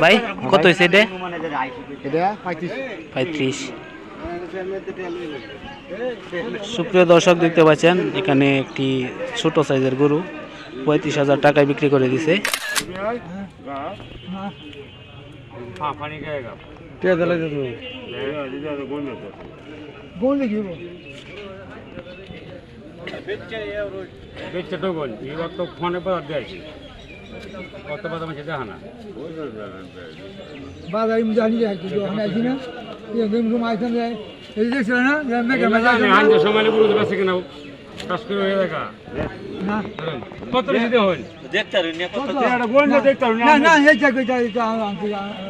ভাই কত হয়েছে এটা? এটা পঁয়ত্রিশ। পঁয়ত্রিশ। সুপ্রিয় দর্শক দেখতে পাচ্ছেন এখানে একটি ছোট সাইজের গরু পঁয়ত্রিশ হাজার টাকায় বিক্রি করে দিছে। কে দিলে তুমি গোল দেখিব দেখছে ডবল এবার তো ফোনে পাওয়ার দিয়েছি কত পাতা মাঝে দেখা না বাজার আমি জানি যে একটু আমি আইছি না এই গেম রুম আইছেন যে এই দেখছিল না যে মেঘা মেঘা হাঞ্জে সময় বুঝতে পারছি কিনা কাজ করে হয়ে দেখা না কত দিতে হইল দেখতে না না এই যে কইতা এটা আমি কত সত্তর নিতে পারছেন না যে হলা দিছে গাবের মতো দেয়া যায়। হ্যাঁ এটা বেশ না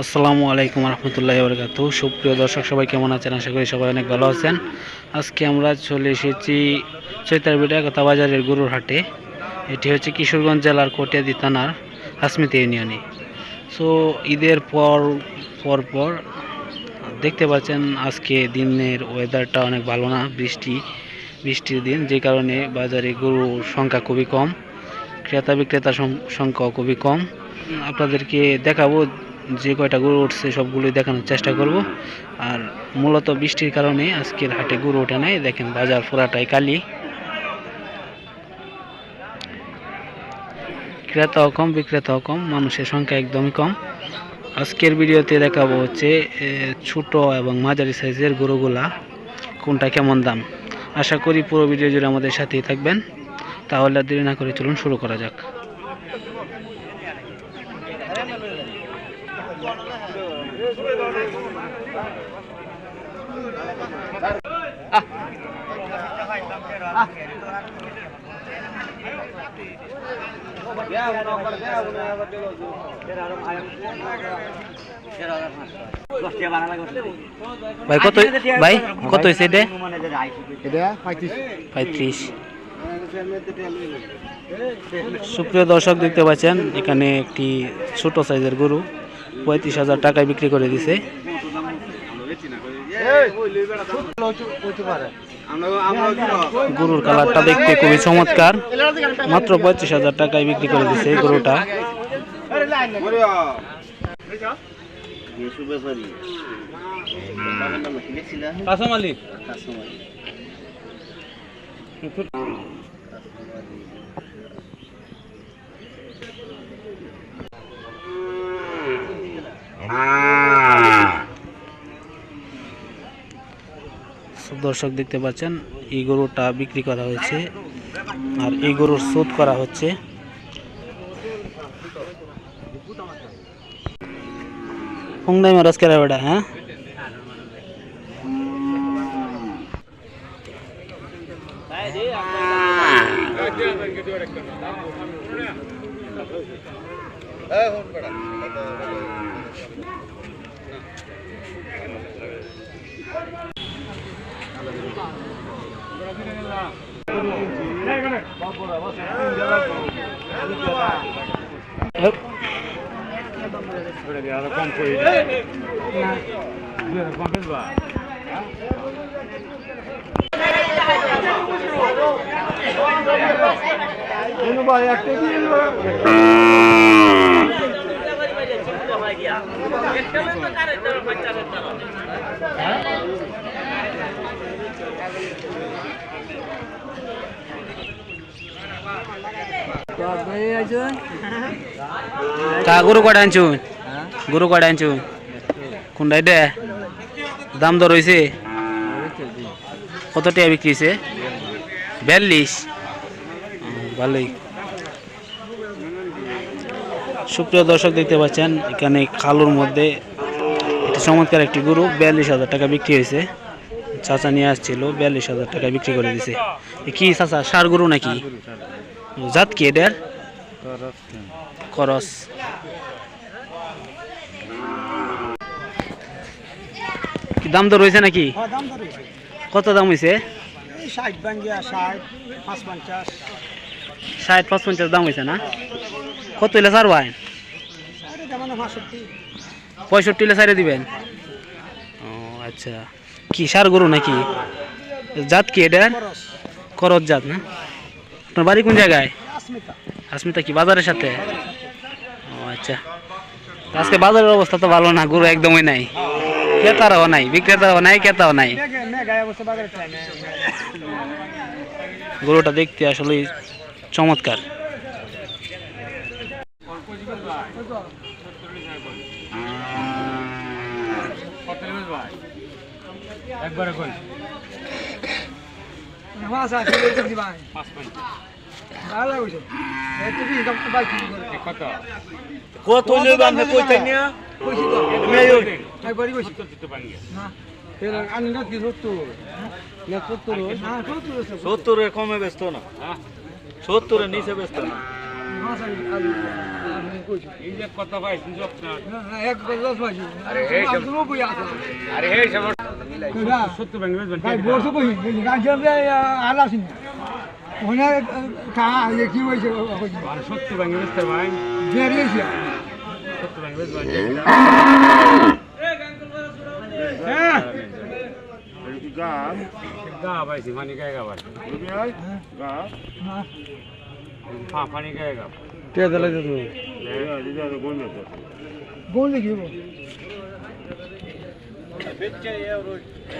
আসসালামু আলাইকুম রহমতুল্লাহ বরকাত সুপ্রিয় দর্শক, সবাই কেমন আছেন? আশা করি সবাই অনেক ভালো আছেন। আজকে আমরা চলে এসেছি চৈতারবিটা কথা বাজারের গরুর হাটে এটি হচ্ছে কিশোরগঞ্জ জেলার কটিয়াদি থানার হাসমিতে ইউনিয়নে। সো, ঈদের পর পর পর দেখতে পাচ্ছেন আজকে দিনের ওয়েদারটা অনেক ভালো না, বৃষ্টি, বৃষ্টির দিন, যে কারণে বাজারে গরুর সংখ্যা খুবই কম ক্রেতা বিক্রেতার সংখ্যাও খুবই কম। আপনাদেরকে দেখাবো যে কয়টা গরু উঠছে সবগুলোই দেখানোর চেষ্টা করব। আর মূলত বৃষ্টির কারণে আজকের হাটে গরু ওঠে নাই। দেখেন বাজার পুরাটাই কালি। ক্রেতাও কম, বিক্রেতাও কম, মানুষের সংখ্যা একদমই কম। আজকের ভিডিওতে দেখাবো হচ্ছে ছোট এবং মাঝারি সাইজের গরুগুলা, কোনটা কেমন দাম। আশা করি পুরো ভিডিও জুড়ে আমাদের সাথেই থাকবেন। তাহলে দেরি না করে চলুন শুরু করা যাক। ভাই কত ভাই কত হয়েছে এটা? এটা পঁয়ত্রিশ। পঁয়ত্রিশ। সুপ্রিয় দর্শক দেখতে পাচ্ছেন এখানে একটি ছোট সাইজের গরু। পঁয়ত্রিশ হাজার টাকায় বিক্রি করে দিছে। গরুর কালারটা দেখতে খুবই চমৎকার। মাত্র পঁয়ত্রিশ হাজার টাকায় বিক্রি করে দিছে এই গরুটা। কাসম আলী দর্শক দেখতে পাচ্ছেন, এই গরুটা বিক্রি করা হয়েছে আর এই গরুর শোধ করা হচ্ছে হুংদাই মারাজ কেরা বেটা হ্যাঁ হেপ। কম করে কম ফেলবা ভাই একটা দিন কা গরু কটা আনছু? গরু কটা আনছু? কোনটা এটা দাম দর হয়েছে কত টাকা বিক্রি হয়েছে বিয়াল্লিশ। ভালোই। সুপ্রিয় দর্শক দেখতে পাচ্ছেন এখানে খালুর মধ্যে একটি চমৎকার একটি গরু বিয়াল্লিশ হাজার টাকা বিক্রি হয়েছে। চাচা নিয়ে আসছিল বিয়াল্লিশ হাজার টাকা বিক্রি করে দিছে। কি চাচা সার গরু নাকি? জাত কি এটার? করস। কি দাম তো রয়েছে নাকি? হ্যাঁ কত দাম হয়েছে? ষাট পাঁচ পঞ্চাশ। ষাট পঞ্চাশ দাম হয়েছে না? কত হইলে সার ভাই? পঁয়ষট্টি হলে সারে দিবেন? ও আচ্ছা। কি সার গরু নাকি? জাত কি খরচ করত জাত না? আপনার বাড়ি কোন জায়গায়? আসমিতা কি, বাজারের সাথে? ও আচ্ছা। আজকে বাজারের অবস্থা তো ভালো না, গরু একদমই নাই। ক্রেতারাও নাই বিক্রেতারাও নাই, ক্রেতাও নাই। গরুটা দেখতে আসলে চমৎকার কত নেবেন ভাই একবারে কোন মাছ আছে এই ভাই। পাঁচ পঞ্চাশ ভালো লাগছে। এত কি দাম বাই কি করে এ কত? কত হইল দাম কইতে নিয়া কইছি তো। একবারই কইছি। সত্তর দিতে পারেন না এর আনি না কি সত্তর? না সত্তর না সত্তর সত্তরের কমে ব্যস্ত না। হ্যাঁ। সত্তরের নিচে ব্যস্ত না। কত ভাই সুযোগ না না না এক দশ বাজি আরে এই সব- তুমি বই আছে আরে হে সব না সত্তর ব্যাংক বেচবেন ভাই হ্যাঁ গা গা পাইছি না হ্যাঁ পানি গায়ে গা কে দলে তুমি? গোল দেখিব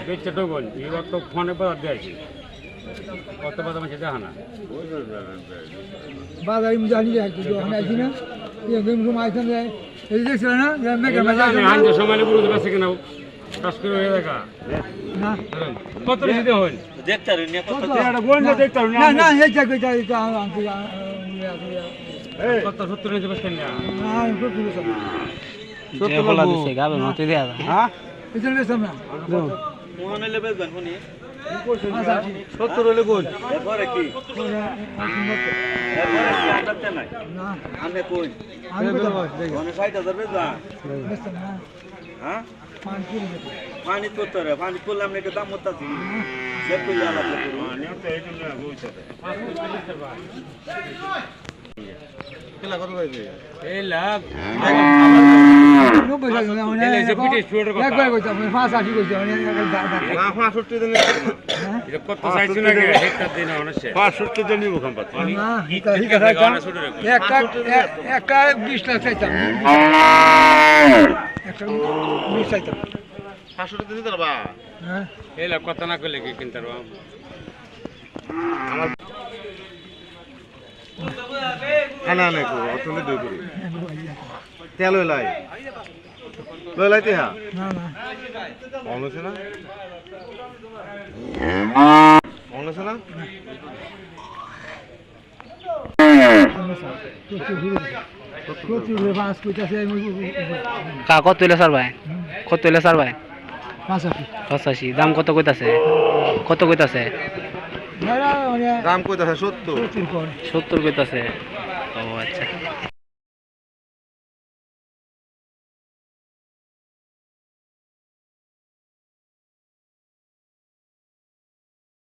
বেচছে তো গোল এবার তো ফোনে বাজার দিয়েছি কত বাজার মাঝে দেখা না? বাজারে জানি আর কি ওখানে আইছি না। এই গেম রুম আইছেন যে এই দেখছিল না যে আনতে সময় বুঝতে পারছি কিনা কাজ করে হয়ে দেখা না। কত রেসিতে হইল? দেখতে পারি না কত না না এই কইতা এটা আনতে কত সত্তর নিতে পারছেন না মতো দেয়া হ্যাঁ এটা নেছাম না মোহন হইলে বেচবেন শুনি আচ্ছা সত্তর হইলে এরপরে কি এরপরে কি আনতে নাই না আনে কোন আমি কইতা মানে ষাট হাজার বেচবা নেছাম না হ্যাঁ পাঁচ পানি করতে হবে পানি করলাম না এটা দাম হতাছি সে কইলে আলাদা করব এই লাভ নব্বই টাকা মানে তাহলে এই যে পিঠে শুয়োরের কথা। একবার কইতাম পাঁচ আশি কইতাম মানে হ্যাঁ এটা কত চাইছো না কে হেক্টর দিন অনসে না হিকা হিকা চাইতাম একটা একটা বিশ লাখ চাইতাম চাইতাম হ্যাঁ। এই লাভ কত না করলে কি কিনতে পারব তেল লাই লাইতে না না। না? না? সার ভাই? কত হইলে সার ভাই? পঁচাশি দাম কত কইতাছে? কত কইতাছে? দাম কইতাছে সত্তর। সত্তর কইতাছে। ও আচ্ছা।